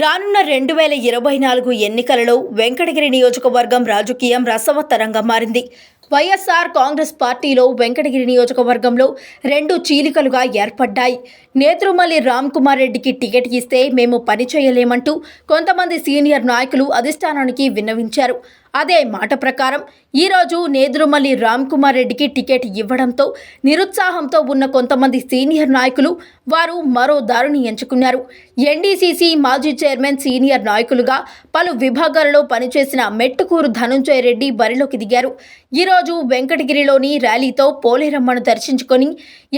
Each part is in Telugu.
రానున్న రెండు వేల ఇరవై నాలుగు ఎన్నికలలో వెంకటగిరి నియోజకవర్గం రాజకీయం రసవత్తరంగా మారింది. వైఎస్ఆర్ కాంగ్రెస్ పార్టీలో వెంకటగిరి నియోజకవర్గంలో రెండు చీలికలుగా ఏర్పడ్డాయి. నేత్రుమల్లి రామ్ కుమార్ రెడ్డికి టికెట్ ఇస్తే మేము పని చేయలేమంటూ కొంతమంది సీనియర్ నాయకులు అధిష్టానానికి విన్నవించారు. అదే మాట ప్రకారం ఈరోజు నేదురుమల్లి రామ్ కుమార్ రెడ్డికి టికెట్ ఇవ్వడంతో నిరుత్సాహంతో ఉన్న కొంతమంది సీనియర్ నాయకులు వారు మరో దారిని ఎంచుకున్నారు. ఎన్డీసీసీ మాజీ చైర్మన్ సీనియర్ నాయకులుగా పలు విభాగాలలో పనిచేసిన మెట్టుకూరు ధనుంజయ రెడ్డి బరిలోకి దిగారు. ఈరోజు వెంకటగిరిలోని ర్యాలీతో పోలేరమ్మను దర్శించుకొని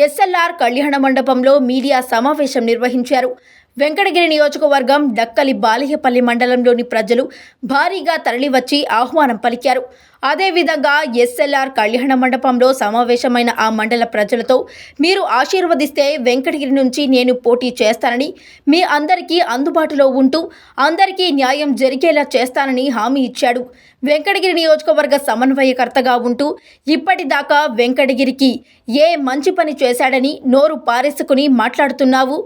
ఎస్ఎల్ఆర్ కళ్యాణ మండపంలో మీడియా సమావేశం నిర్వహించారు. వెంకటగిరి నియోజకవర్గం డక్కలి బాలియపల్లి మండలంలోని ప్రజలు భారీగా తరలివచ్చి ఆహ్వానం పలికారు. అదేవిధంగా ఎస్ఎల్ఆర్ కళ్యాణ మండపంలో సమావేశమైన ఆ మండల ప్రజలతో మీరు ఆశీర్వదిస్తే వెంకటగిరి నుంచి నేను పోటీ చేస్తానని మీ అందరికీ అందుబాటులో ఉంటూ అందరికీ న్యాయం జరిగేలా చేస్తానని హామీ ఇచ్చాడు. వెంకటగిరి నియోజకవర్గ సమన్వయకర్తగా ఉంటూ ఇప్పటిదాకా వెంకటగిరికి ఏ మంచి పని చేశాడని నోరు పారేసుకుని మాట్లాడుతున్నావు.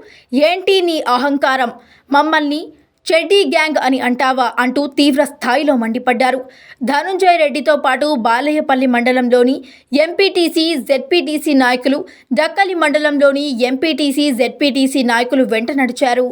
ఏంటి నీ అహంకారం? మమ్మల్ని చెడ్డీ గ్యాంగ్ అని అంటావా అంటూ తీవ్ర స్థాయిలో మండిపడ్డారు. ధనుంజయ రెడ్డితో పాటు బాలయ్యపల్లి మండలంలోని ఎంపీటీసీ జెడ్పీటీసీ నాయకులు డక్కలి మండలంలోని ఎంపీటీసీ జెడ్పీటీసీ నాయకులు వెంట నడిచారు.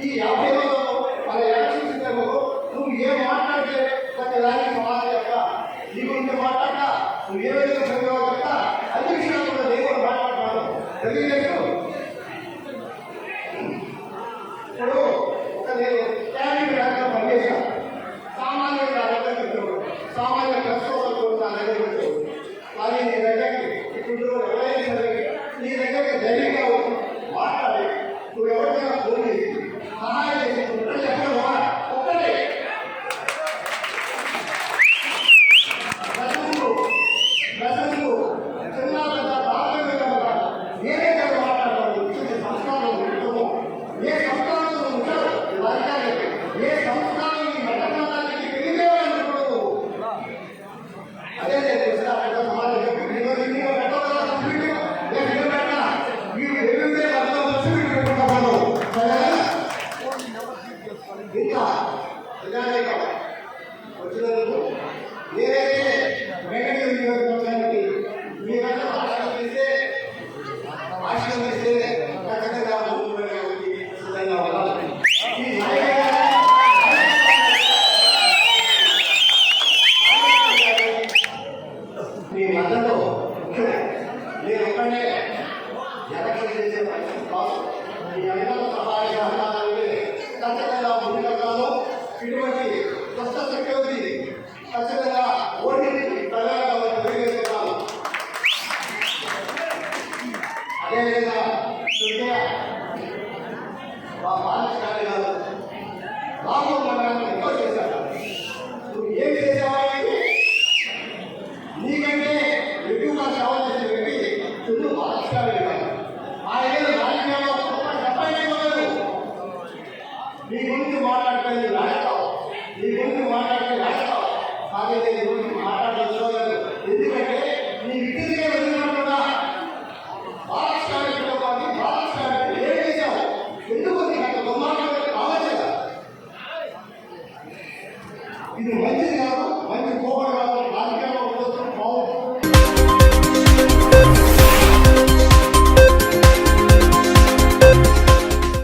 ఈ యాభై రోజుల్లో మన ఎలక్షన్ సిస్టంలో నువ్వు ఏం మాట్లాడితే ప్రతి దానికి సమాజం యొక్క నీ గురించి మాట్లాడతా నువ్వు ఏ విధంగా ప్రయోగపడతా అన్ని విషయాలు కూడా నేను కూడా తెలుగుదేశం రంగంలో ఇటువంటి కొత్త సెక్యూరిటీ ఖచ్చితంగా இது வஞ்சது காரணம் வஞ்சு போகிற காரணம்